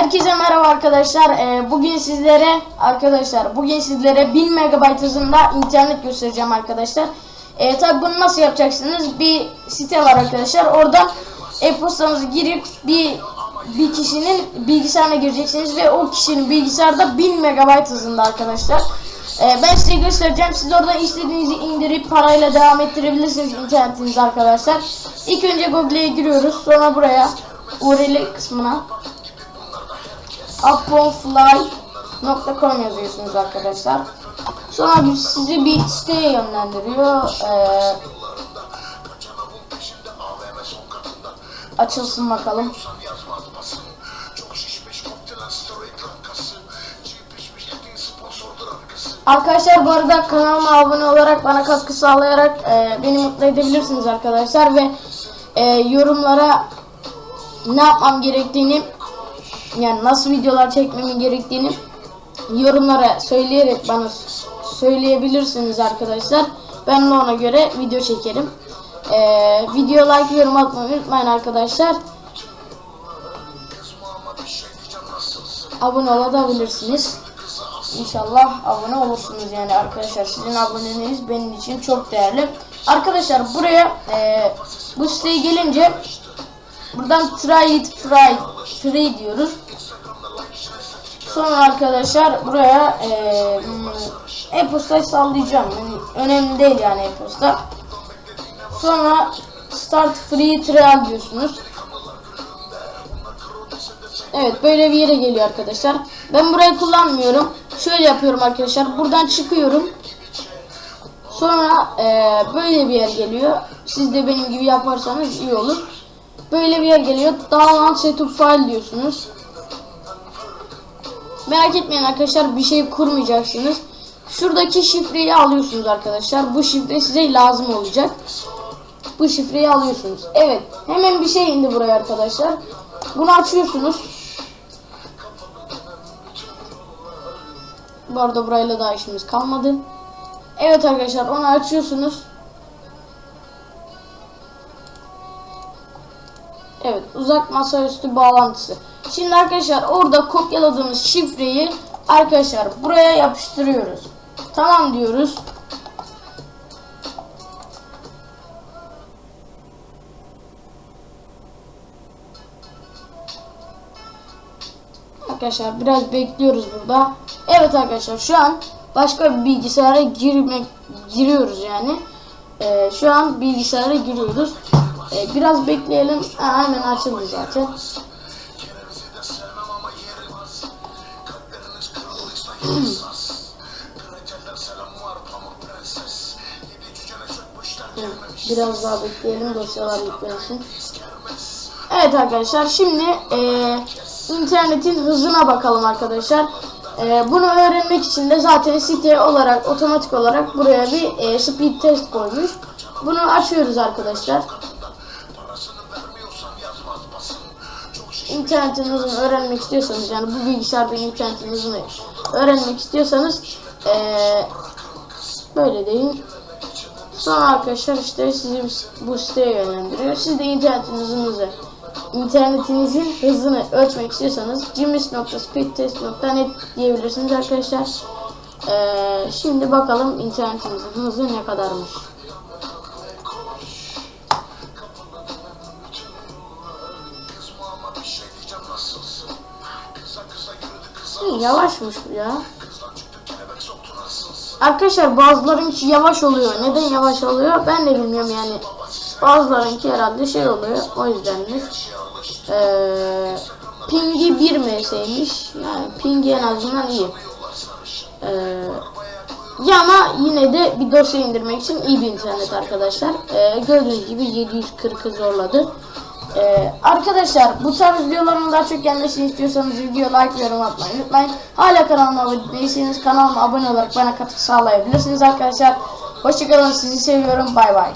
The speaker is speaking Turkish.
Herkese merhaba arkadaşlar. Ee, bugün sizlere arkadaşlar bugün sizlere 1000 MB hızında internet göstereceğim arkadaşlar. Ee, tabi bunu nasıl yapacaksınız? Bir site var arkadaşlar. Oradan e-postanızı girip bir bir kişinin bilgisayarına gireceksiniz ve o kişinin bilgisayarda 1000 MB hızında arkadaşlar. Ee, ben size göstereceğim. Siz orada istediğinizi indirip parayla devam ettirebilirsiniz internetinizi arkadaşlar. İlk önce Google'ye giriyoruz. Sonra buraya URL kısmına uponfly.com yazıyorsunuz arkadaşlar. Sonra sizi bir siteye yönlendiriyor. Ee, açılsın bakalım. Arkadaşlar bu arada kanalıma abone olarak bana katkı sağlayarak e, beni mutlu edebilirsiniz arkadaşlar ve e, yorumlara ne yapmam gerektiğini yani nasıl videolar çekmem gerektiğini yorumlara söyleyerek bana söyleyebilirsiniz arkadaşlar. Ben de ona göre video çekerim. Ee, video like yorum atmayı unutmayın arkadaşlar. Abone olabilirsiniz. İnşallah abone olursunuz yani arkadaşlar. Sizin aboneliğiniz benim için çok değerli. Arkadaşlar buraya e, bu siteye gelince buradan try it free, free diyoruz. Sonra arkadaşlar buraya e, hmm, e-postayı sallayacağım. Yani önemli değil yani e-posta. Sonra start free trial diyorsunuz. Evet böyle bir yere geliyor arkadaşlar. Ben burayı kullanmıyorum. Şöyle yapıyorum arkadaşlar. Buradan çıkıyorum. Sonra e, böyle bir yer geliyor. Siz de benim gibi yaparsanız iyi olur. Böyle bir yer geliyor. Download setup file diyorsunuz. Merak etmeyin arkadaşlar bir şey kurmayacaksınız. Şuradaki şifreyi alıyorsunuz arkadaşlar. Bu şifre size lazım olacak. Bu şifreyi alıyorsunuz. Evet. Hemen bir şey indi buraya arkadaşlar. Bunu açıyorsunuz. Bu arada burayla daha işimiz kalmadı. Evet arkadaşlar onu açıyorsunuz. Evet uzak masaüstü bağlantısı. Şimdi arkadaşlar orada kopyaladığımız şifreyi arkadaşlar buraya yapıştırıyoruz. Tamam diyoruz. Arkadaşlar biraz bekliyoruz burada. Evet arkadaşlar şu an başka bir bilgisayara girmek giriyoruz yani. Ee, şu an bilgisayara giriyoruz. Ee, biraz bekleyelim. Ha, hemen açıldı zaten. Biraz daha bekleyelim dosyalar yüklensin. Evet arkadaşlar şimdi eee, internetin hızına bakalım arkadaşlar. Eee, bunu öğrenmek için de zaten site olarak otomatik olarak buraya bir eee, speed test koymuş. Bunu açıyoruz arkadaşlar. İnternetin hızını öğrenmek istiyorsanız yani bu bilgisayar benim internetin hızını öğrenmek istiyorsanız eee, böyle deyin. Sonra arkadaşlar işte sizi bu siteye yönlendiriyor. Siz de internetin hızınızı internetinizin hızını ölçmek istiyorsanız gms.speedtest.net diyebilirsiniz arkadaşlar. Ee, şimdi bakalım internetimizin hızı ne kadarmış. Yavaşmış ya. Arkadaşlar bazılarınki yavaş oluyor. Neden yavaş oluyor? Ben de bilmiyorum yani. Bazılarınki herhalde şey oluyor. O yüzdenmiş. Ee, pingi 1 MS'ymiş. Yani pingi en azından iyi. Ee, ya ama yine de bir dosya indirmek için iyi bir internet arkadaşlar. Ee, gördüğünüz gibi 740'ı zorladı. Ee, arkadaşlar bu tarz videoların daha çok gelmesini istiyorsanız video like ve yorum atmayı unutmayın. Hala kanalıma abone değilseniz kanalıma abone olarak bana katkı sağlayabilirsiniz arkadaşlar. Hoşçakalın sizi seviyorum bay bay.